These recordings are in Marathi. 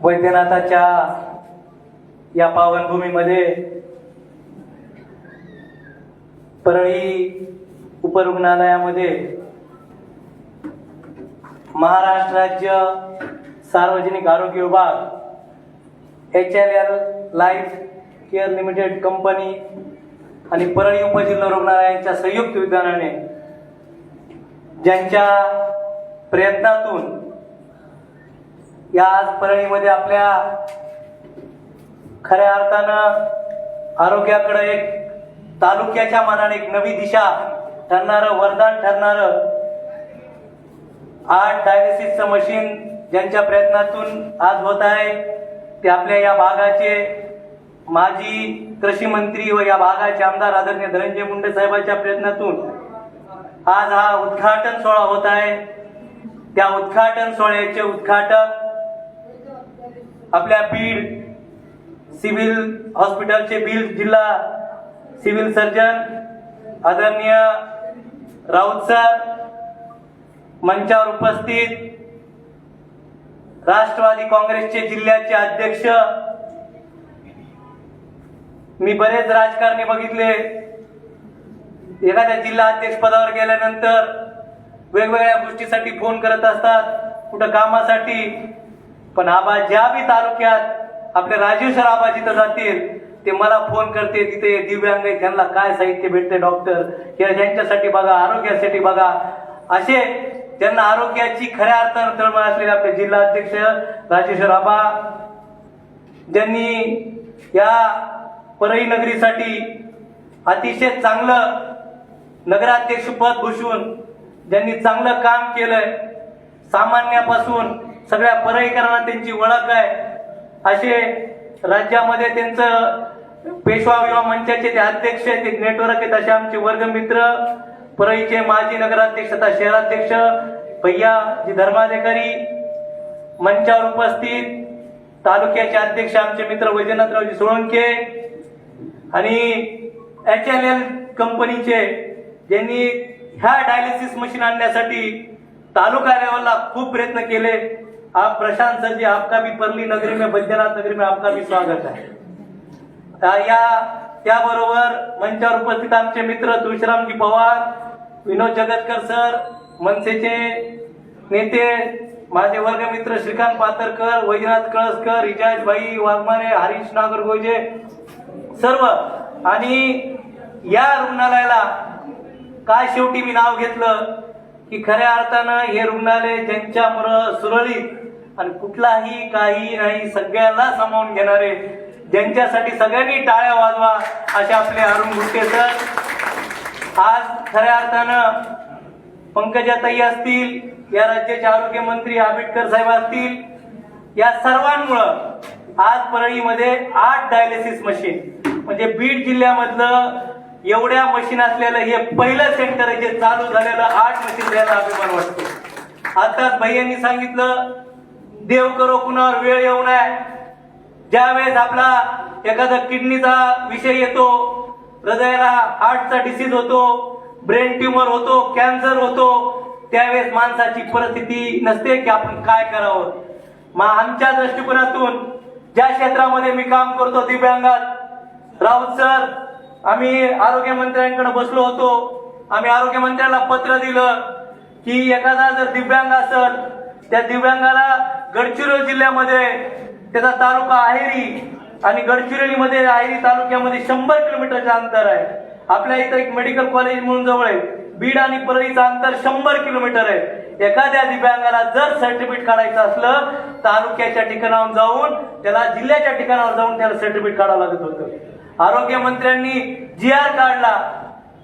वैद्यनाथाच्या या पावनभूमीमध्ये परळी उपरुग्णालयामध्ये महाराष्ट्र राज्य सार्वजनिक आरोग्य विभाग H L L life care limited company आणि परळी उपजिल्हा रुग्णालयांच्या संयुक्त विधानाने ज्यांच्या प्रयत्नातून या आज परळीमध्ये आपल्या खऱ्या अर्थानं आरोग्याकडे एक तालुक्याच्या मनाने एक नवी दिशा ठरणारं वरदान ठरणारं आठ डायलिसिसचं मशीन ज्यांच्या प्रयत्नातून आज होत आहे ते आपल्या या भागाचे माजी कृषी मंत्री व या भागाचे आमदार आदरणीय धनंजय मुंडे साहेबांच्या प्रयत्नातून आज हा उद्घाटन सोहळा होत आहे. त्या उद्घाटन सोहळ्याचे उद्घाटक आपल्या बीड सिव्हिल हॉस्पिटलचे बीड जिल्हा सिव्हिल सर्जन आदरणीय राऊत सर मंचावर उपस्थित राष्ट्रवादी काँग्रेसचे जिल्ह्याचे अध्यक्ष मी बरेच राजकारणी बघितले. एखाद्या जिल्हा अध्यक्ष पदावर गेल्यानंतर वेगवेगळ्या गोष्टीसाठी फोन करत असतात. कुठं कामासाठी पण आबा ज्या बी तालुक्यात आपले राजेश्वर आबा जिथं जातील ते मला फोन करते तिथे दिव्यांग त्यांना काय साहित्य भेटते डॉक्टर किंवा ज्यांच्यासाठी बघा आरोग्यासाठी बघा. असे ज्यांना आरोग्याची खऱ्या अर्थानं तळमळ असलेले आपले जिल्हा अध्यक्ष राजेश्वर आबा ज्यांनी या परळी नगरीसाठी अतिशय चांगलं नगराध्यक्ष पद भूषवून ज्यांनी चांगलं काम केलंय सामान्यापासून सगळ्या परळीकरांना त्यांची ओळख आहे. असे राज्यामध्ये त्यांचं पेशवा विवा मंचाचे ते अध्यक्ष आहेत नेटवर्क आहेत. असे आमचे वर्गमित्र परळीचे माजी नगराध्यक्ष तथा शहराध्यक्ष भैया जी धर्माधिकारी मंचावर उपस्थित तालुक्याचे अध्यक्ष आमचे मित्र वैजनाथरावजी सोळंके आणि एच एल एल कंपनीचे ज्यांनी ह्या डायलिसिस मशीन आणण्यासाठी तालुका लेवलला खूप प्रयत्न केले. आप प्रशांत सर जी आपका भी परली नगरी में बैद्यनाथ नगरी में आपका भी स्वागत आहे या त्याबरोबर मंचावर उपस्थित आमचे मित्र तुळशीरामजी पवार विनोद जगतकर सर मनसेचे नेते माझे वर्गमित्र श्रीकांत पातरकर वैजनाथ कळसकर रिजाज भाई वाघमारे हरीश नागरगोजे सर्व. आणि या रुग्णालयाला काय शेवटी मी नाव घेतलं? की खऱ्या अर्थानं हे रुग्णालय ज्यांच्यामुळं सुरळीत आणि कुठलाही काही नाही सगळ्याला सामावून घेणारे ज्यांच्यासाठी सगळ्यांनी टाळ्या वाजवा असे आपले अरुण गुट्टे सर. आज खऱ्या अर्थानं पंकजाताई असतील या राज्याचे आरोग्य मंत्री आंबेडकर साहेब असतील या सर्वांमुळं आज परळीमध्ये आठ डायलिसिस मशीन म्हणजे बीड जिल्ह्यामधलं एवढ्या मशीन असलेलं हे पहिलं सेंटर आहे जे चालू झालेलं आठ मशीन द्यायला अभिमान वाटतो आताच भैयांनी सांगितलं देव करो कुणावर वेळ येऊ नये. ज्यावेळेस आपला एखादा किडनीचा विषय येतो हृदयाला हार्टचा डिसीज होतो ब्रेन ट्युमर होतो कॅन्सर होतो त्यावेळेस माणसाची परिस्थिती नसते की आपण काय करावं. मग आमच्या दृष्टिकोनातून ज्या क्षेत्रामध्ये मी काम करतो दिव्यांगात राऊत सर आम्ही आरोग्य मंत्र्यांकडे बसलो होतो. आम्ही आरोग्य मंत्र्याला पत्र दिलं की एखादा जर दिव्यांग असेल त्या दिव्यांगाला गडचिरोली जिल्ह्यामध्ये त्याचा तालुका आहेरी आणि गडचिरोलीमध्ये आहेरी तालुक्यामध्ये शंभर किलोमीटरचं अंतर आहे. आपल्या इथं एक मेडिकल कॉलेज म्हणून जवळ आहे. बीड आणि परळीचं अंतर शंभर किलोमीटर आहे. एखाद्या दिव्यांगाला जर सर्टिफिकेट काढायचं असलं तालुक्याच्या ठिकाणावर जाऊन त्याला जिल्ह्याच्या ठिकाणावर जाऊन त्याला सर्टिफिकेट काढावं लागत होतं. आरोग्य मंत्र्यांनी जी आर काढला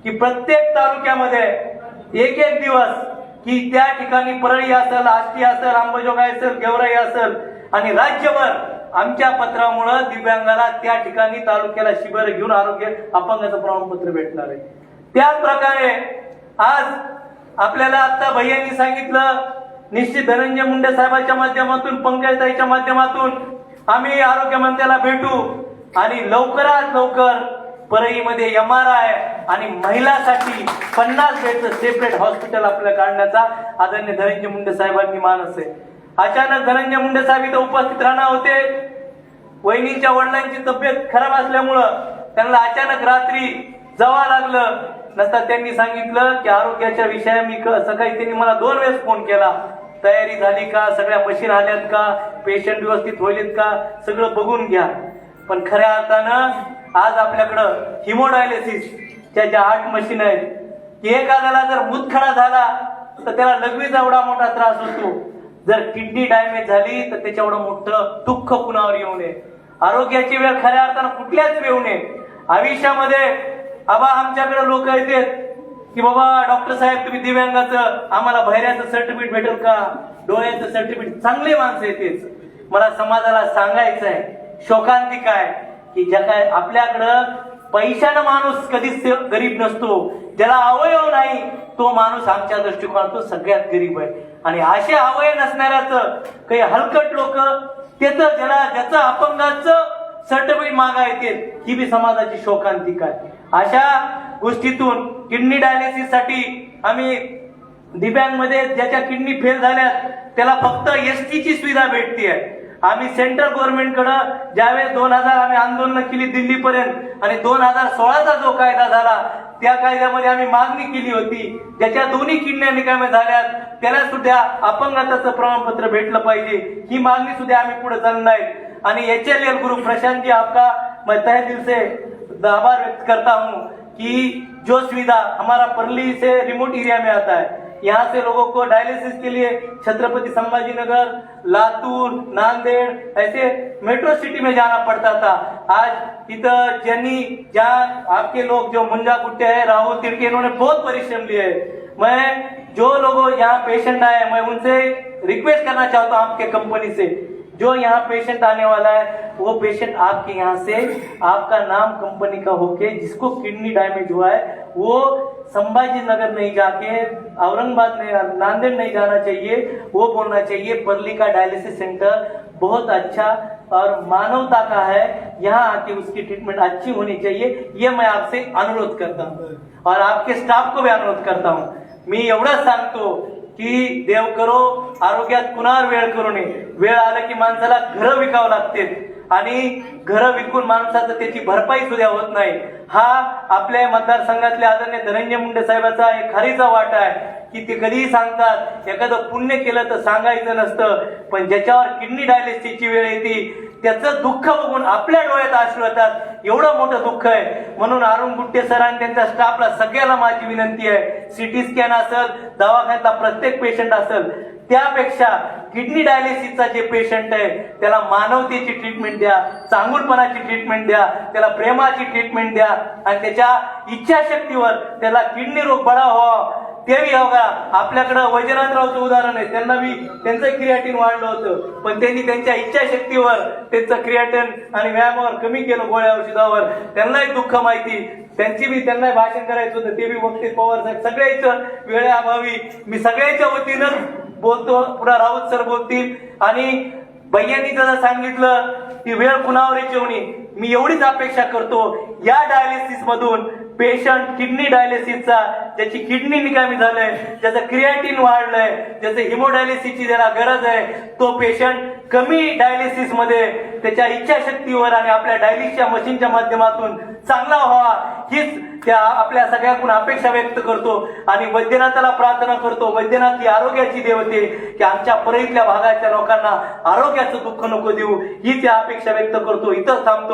की प्रत्येक तालुक्यामध्ये एक एक दिवस की त्या ठिकाणी परळी असेल आष्टी असेल अंबाजोगाई असेल गेवराई असेल आणि राज्यभर आमच्या पत्रामुळं दिव्यांगाला त्या ठिकाणी तालुक्याला शिबिर घेऊन आरोग्य अपंगाचं प्रमाणपत्र भेटणार आहे. त्याच प्रकारे आज आपल्याला आता भैयांनी सांगितलं निश्चित धनंजय मुंडे साहेबांच्या माध्यमातून पंकजताईच्या माध्यमातून आम्ही आरोग्यमंत्र्याला भेटू. आणि लवकरात लवकर परळीमध्ये एम आर आय आणि महिलासाठी पन्नास बेडचं सेपरेट हॉस्पिटल आपल्याला काढण्याचा आदरणीय धनंजय मुंडे साहेबांनी मानस आहे. अचानक धनंजय मुंडे साहेब इथं उपस्थित राहणार होते. वहिनींच्या वडिलांची तब्येत खराब असल्यामुळं त्यांना अचानक रात्री जावं लागलं. नसता त्यांनी सांगितलं की आरोग्याच्या विषया मी क- सकाळी त्यांनी मला दोन वेळेस फोन केला. तयारी झाली का? सगळ्या मशीन आल्यात का? पेशंट व्यवस्थित होईलेत का? सगळं बघून घ्या. पण खऱ्या अर्थानं आज आपल्याकडं हिमोडायलिसिसच्या ज्या आठ मशीन आहेत एखाद्याला जर मुतखडा झाला तर त्याला लघवीचा एवढा मोठा त्रास होतो. जर किडनी डॅमेज झाली तर त्याच्या एवढं मोठं दुःख कुणावर येऊ नये. आरोग्याची वेळ खऱ्या अर्थानं कुठल्याच येऊ नये. आयुष्यामध्ये आबा आमच्याकडे लोक येतात की बाबा डॉक्टर साहेब तुम्ही दिव्यांगाचं आम्हाला भैऱ्याचं सर्टिफिकेट भेटेल का? डोळ्याचं सर्टिफिकेट चांगले माणसं येतेच मला समाजाला सांगायचं आहे शोकांतिक आहे की ज्या काय आपल्याकडं पैशानं माणूस कधीच गरीब नसतो. ज्याला अवयव नाही तो माणूस आमच्या दृष्टिकोनातून सगळ्यात गरीब आहे. आणि असे अवयव नसणाऱ्याचं काही हलकट लोक त्याचं ज्याला ज्याचं अपंगाचं सर्टिफिकेट मागा येते ही बी समाजाची शोकांतिक आहे अशा गोष्टीतून किडनी डायलिसिससाठी आम्ही दिव्यांगमध्ये ज्याच्या किडनी फेल झाल्या त्याला फक्त एस टीची सुविधा भेटते आहे आम्ही सेंट्रल गव्हर्नमेंटकडं ज्यावेळेस दोन हजार आम्ही आंदोलन केली दिल्लीपर्यंत आणि दोन हजार सोळाचा जो कायदा झाला त्या कायद्यामध्ये आम्ही मागणी केली होती. ज्याच्या दोन्ही किडण्या निकाम्या झाल्यात त्याला सुद्धा अपंगताचं प्रमाणपत्र भेटलं पाहिजे. ही मागणी सुद्धा आम्ही पुढे चालणार आहे आणि एच एल एल गुरु प्रशांत जी आपका मैं तह दिल से आभार व्यक्त करता हूँ कि जो सुविधा हमारा परली से रिमोट एरिया में आता है यहाँ से लोगों को डायलिसिस के लिए छत्रपति संभाजी नगर लातूर, नांदेड़, ऐसे मेट्रो सिटी में जाना पड़ता था। आज इधर जनी, जहाँ आपके लोग जो मुंजा गुट्टे हैं, राहुल तिड़के इन्होंने बहुत परिश्रम लिए मैं जो लोगों, यहाँ पेशेंट आए मैं उनसे रिक्वेस्ट करना चाहता हूँ आपके कंपनी से। जो यहाँ पेशेंट आने वाला है, वो पेशेंट आपके यहाँ से आपका नाम कंपनी का होके जिसको किडनी डैमेज हुआ है, वो संभाजी नगर नहीं जाके, औरंगाबाद नहीं नांदेड़ नहीं जाना चाहिए, वो बोलना चाहिए परली का डायलिसिस सेंटर बहुत अच्छा और मानवता का है, यहाँ आके उसकी ट्रीटमेंट अच्छी होनी चाहिए, ये मैं आपसे अनुरोध करता हूँ। और आपके स्टाफ को भी अनुरोध करता हूँ। मी एवढंच सांगतो की देव करो आरोग्यात कुणावर वेळ करू नये. वेळ आला की माणसाला घरं विकावं लागते आणि घरं विकून माणसाचं त्याची भरपाई सुद्धा होत नाही. हा आपल्या मतदारसंघातले आदरणीय धनंजय मुंडे साहेबाचा एक खारीचा वाटा आहे की ते कधीही सांगतात एखादं पुण्य केलं तर सांगायचं नसतं. पण ज्याच्यावर किडनी डायलिसिसची वेळ येते त्याचं दुःख बघून आपल्या डोळ्यात आश्रू येतात. एवढं मोठं दुःख आहे. म्हणून अरुण गुट्टे सर आणि त्यांच्या स्टाफला सगळ्याला माझी विनंती आहे. सिटी स्कॅन असेल दवाखान्यातला प्रत्येक पेशंट असेल त्यापेक्षा किडनी डायलिसिसचा जे पेशंट आहे त्याला मानवतेची ट्रीटमेंट द्या चांगुलपणाची ट्रीटमेंट द्या त्याला प्रेमाची ट्रीटमेंट द्या आणि त्याच्या इच्छाशक्तीवर त्याला किडनी रोग बरा व्हावा. ते बी हो बघा आपल्याकडं वैजनाथरावचं उदाहरण आहे. त्यांना बी त्यांचं क्रिएटिन वाढलं होतं. पण त्यांनी त्यांच्या इच्छाशक्तीवर त्यांचं क्रियाटन आणि व्यायामावर कमी केलं गोळ्या औषधावर. त्यांनाही दुःख माहिती. त्यांची बी त्यांना भाषण करायचं होतं. ते बी बघते पवार साहेब सगळ्याचं वेळेअभावी. मी सगळ्याच्या वतीनं बोलतो. पुन्हा राऊत सर बोलतील. आणि भैयांनी त्याला सांगितलं की वेळ कुणावर येऊनी मी एवढीच अपेक्षा करतो. या डायलिसिस मधून पेशंट किडनी डायलिसिसचा ज्याची किडनी निकामी झालंय ज्याचं क्रिएटिन वाढलंय ज्याचं हिमोडायलिसिसची ज्याला गरज आहे तो पेशंट कमी डायलिसिसमध्ये त्याच्या इच्छाशक्तीवर आणि आपल्या डायलिसच्या मशीनच्या माध्यमातून चांगला व्हावा हीच त्या आपल्या सगळ्याकडून अपेक्षा व्यक्त करतो आणि वैद्यनाथाला प्रार्थना करतो. वैद्यनाथ ही आरोग्याची देवते की आमच्या परळीतल्या भागाच्या लोकांना आरोग्याचं दुःख नको देऊ ही त्या अपेक्षा व्यक्त करतो. इथं थांबतो.